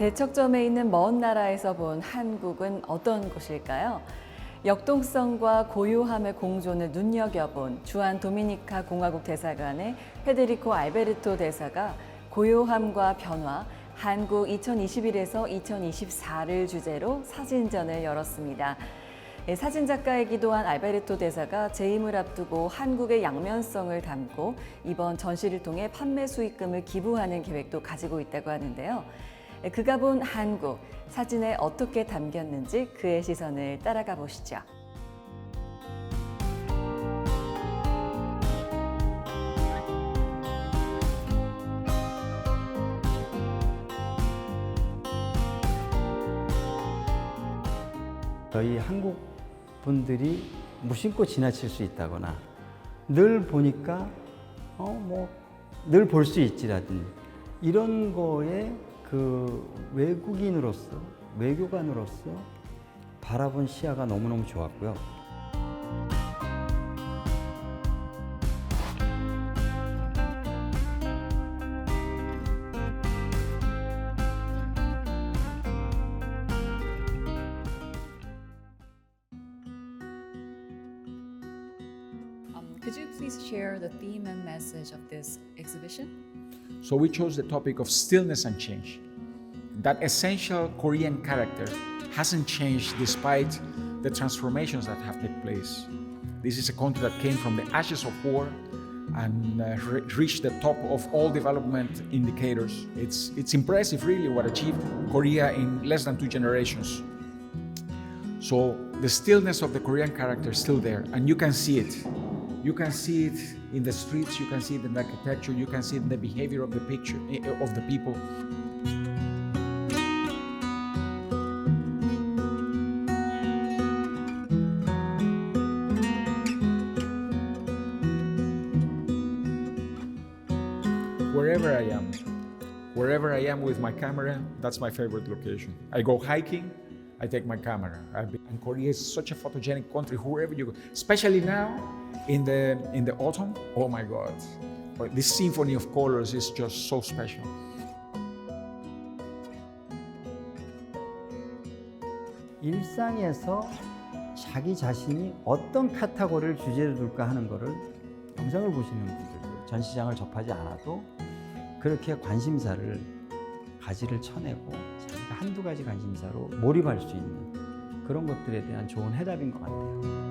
대척점에 있는 먼 나라에서 본 한국은 어떤 곳일까요? 역동성과 고요함의 공존을 눈여겨본 주한 도미니카 공화국 대사관의 페데리코 알베르토 대사가 고요함과 변화, 한국 2021에서 2024를 주제로 사진전을 열었습니다. 예, 사진 작가이기도 한 알베르토 대사가 재임을 앞두고 한국의 양면성을 담고 이번 전시를 통해 판매 수익금을 기부하는 계획도 가지고 있다고 하는데요. 예, 그가 본 한국, 사진에 어떻게 담겼는지 그의 시선을 따라가 보시죠. 저희 한국 분들이 무심코 지나칠 수 있다거나 늘 보니까 어 뭐 늘 볼 수 있지라든 이런 거에 그 외국인으로서 외교관으로서 바라본 시야가 너무너무 좋았고요. Could you please share the theme and message of this exhibition? So we chose the topic of stillness and change. That essential Korean character hasn't changed despite the transformations that have taken place. This is a country that came from the ashes of war and uh, re- reached the top of all development indicators. It's, it's impressive, really, what achieved Korea in less than two generations. So the stillness of the Korean character is still there, and you can see it. You can see it in the streets. You can see it in the architecture. You can see it in the behavior of the picture eh, of the people. Wherever I am, wherever I am with my camera, that's my favorite location. I go hiking, I take my camera. And Korea is such a photogenic country. Wherever you go, especially now in the in the autumn. Oh my God, this symphony of colors is just so special. 일상에서 자기 자신이 어떤 카테고리를 주제로 둘까 하는 거를 영상을 보시는 분들도 전시장을 접하지 않아도 그렇게 관심사를 가지를 쳐내고 자기가 한두 가지 관심사로 몰입할 수 있는 그런 것들에 대한 좋은 해답인 것 같아요.